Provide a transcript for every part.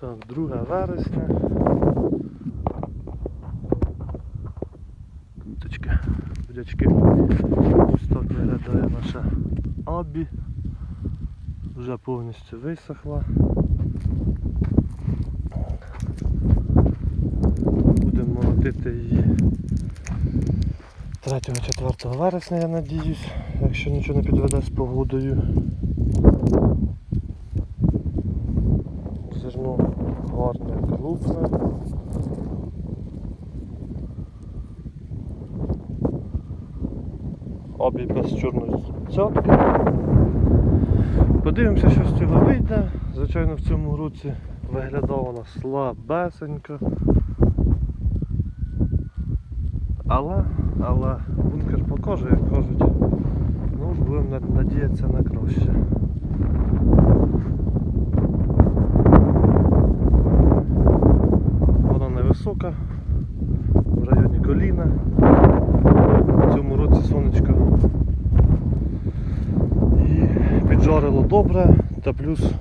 Так, 2 вересня. Квіточки, бурячки. Ось так виглядає наша абі. Вже повністю висохла. Будемо молотити її 3-4 вересня, я надіюсь, якщо нічого не підведе з погодою. Зерно гарне, крупне. Обій без чорної цятки. Подивимося, що з цього вийде. Звичайно, в цьому році виглядала вона слабесенько. Але, але бункер покаже, як кажуть. Ну, будемо надіятися на краще. Вона невисока, в районі коліна. В цьому році сонечко і піджарило добре, та плюс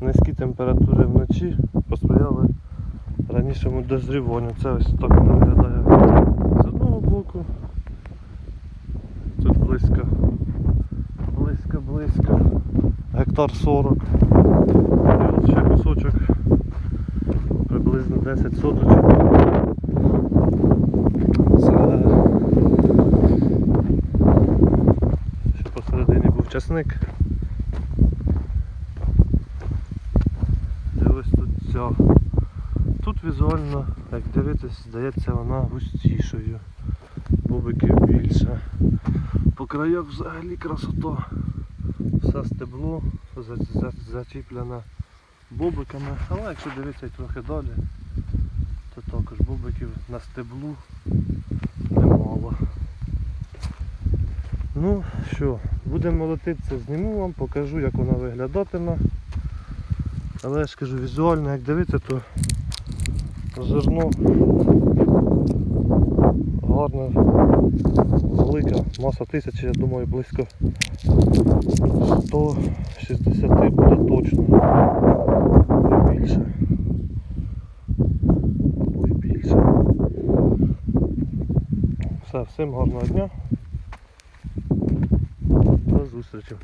низькі температури вночі посприяли ранішому дозріванню. Це ось так виглядає з одного боку. Тут близько, близько, близько. Гектар 40. І от ще кусочок. Приблизно 10 соточок. Це ще посередині був часник. Де ось тут ця. Тут візуально, як дивитись, здається вона густішою. Бобиків більше. По краях взагалі красота. Все стебло за- за- зачіплене бобиками, але якщо дивитися трохи далі, також бобиків на стеблу немало. Ну що, будемо молотитися, зніму вам, покажу як вона виглядатиме. Але я ж кажу, візуально як дивитися, то зерно гарне, велика, маса тисячі, я думаю, близько 160 буде точно. Все, всім гарного дня. До зустрічі.